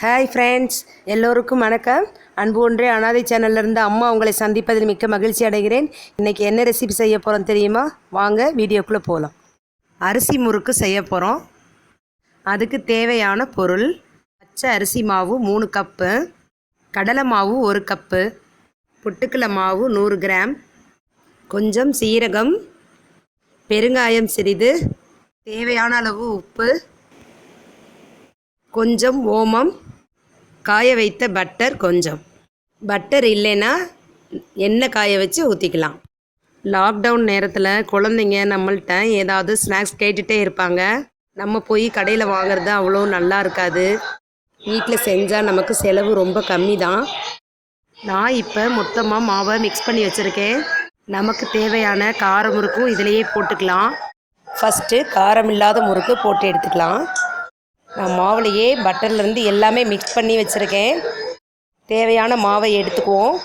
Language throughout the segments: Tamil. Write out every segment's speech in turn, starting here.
ஹாய் ஃப்ரெண்ட்ஸ் எல்லோருக்கும் வணக்கம். அன்பு ஒன்றே அனாதை சேனல்லேருந்து அம்மா உங்களை சந்திப்பதில் மிக்க மகிழ்ச்சி அடைகிறேன். இன்றைக்கி என்ன ரெசிபி செய்ய போகிறோம் தெரியுமா? வாங்க வீடியோக்குள்ளே போகலாம் அரிசி முறுக்கு செய்ய போகிறோம் அதுக்கு தேவையான பொருள் பச்சை அரிசி மாவு மூணு கப்பு கடலை மாவு ஒரு கப்பு புட்டுக்கடலை மாவு நூறு கிராம் கொஞ்சம் சீரகம் பெருங்காயம் சிறிது தேவையான அளவு உப்பு கொஞ்சம் ஓமம் காய வைத்த பட்டர் கொஞ்சம். பட்டர் இல்லைன்னா எண்ணெய் காய வச்சு ஊற்றிக்கலாம் லாக்டவுன் நேரத்தில் குழந்தைங்க நம்மள்ட்ட ஏதாவது ஸ்நாக்ஸ் கேட்டுகிட்டே இருப்பாங்க. நம்ம போய் கடையில் வாங்குறது அவ்வளோ நல்லா இருக்காது. வீட்டில் செஞ்சால் நமக்கு செலவு ரொம்ப கம்மி தான் நான் இப்போ மொத்தமாக மாவை மிக்ஸ் பண்ணி வச்சுருக்கேன். நமக்கு தேவையான கார முறுக்கும் இதுலேயே போட்டுக்கலாம். ஃபஸ்ட்டு காரம் இல்லாத முறுக்கு போட்டு எடுத்துக்கலாம். நான் மாவுலையே பட்டர்லேருந்து எல்லாமே மிக்ஸ் பண்ணி வச்சுருக்கேன். தேவையான மாவை எடுத்துக்குவோம்.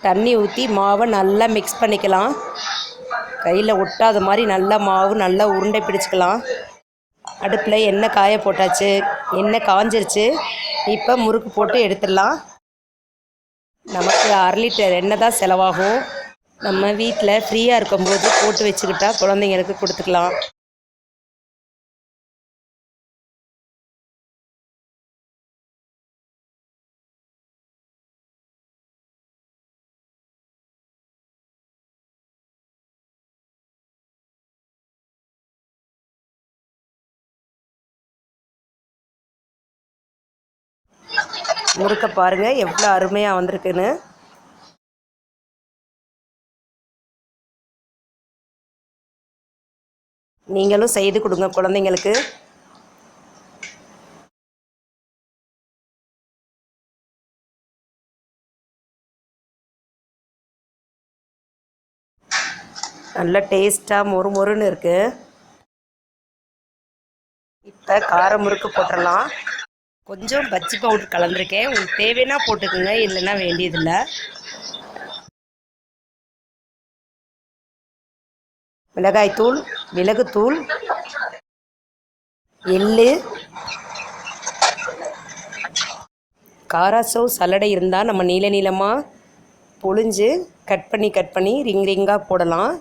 தண்ணி ஊற்றி மாவை நல்லா மிக்ஸ் பண்ணிக்கலாம். கையில் ஒட்டாத மாதிரி நல்லா மாவு நல்லா உருண்டை பிடிச்சிக்கலாம். அடுப்பில் எண்ணெய் காய போட்டாச்சு. எண்ணெய் காஞ்சிருச்சு. இப்போ முறுக்கு போட்டு எடுத்துடலாம். நமக்கு அரை லிட்டர் எண்ணெய் தான் செலவாகும். நம்ம வீட்டில் ஃப்ரீயாக இருக்கும்போது போட்டு வச்சுக்கிட்டா குழந்தைங்களுக்கு கொடுத்துக்கலாம். முறுக்க பாருங்கள் எவ்வளோ அருமையாக வந்திருக்குன்னு. நீங்களும் செய்து கொடுங்க குழந்தைங்களுக்கு. நல்ல டேஸ்ட்டாக மொறு மொறுன்னு இருக்குது இப்போ கார முறுக்கு போட்டுடலாம் கொஞ்சம் பஜ்ஜி பவுடர் கலந்துருக்கேன். உங்களுக்கு தேவைன்னா போட்டுக்கோங்க இல்லைன்னா வேண்டியதில்லை. மிளகாய்த்தூள் மிளகுத்தூள் எள்ளு காராசோ சல்லடை இருந்தால் நம்ம நீள நீளமாக பொழிஞ்சு கட் பண்ணி கட் பண்ணி ரிங் ரிங்காக போடலாம்.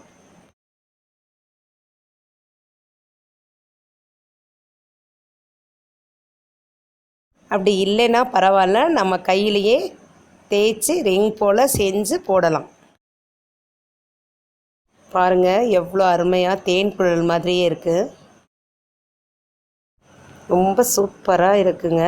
அப்படி இல்லைன்னா பரவாயில்ல நம்ம கையிலையே தேய்ச்சி ரிங் போல் செஞ்சு போடலாம். பாருங்கள் எவ்வளோ அருமையாக தேன் குழல் மாதிரியே இருக்குது ரொம்ப சூப்பராக இருக்குங்க.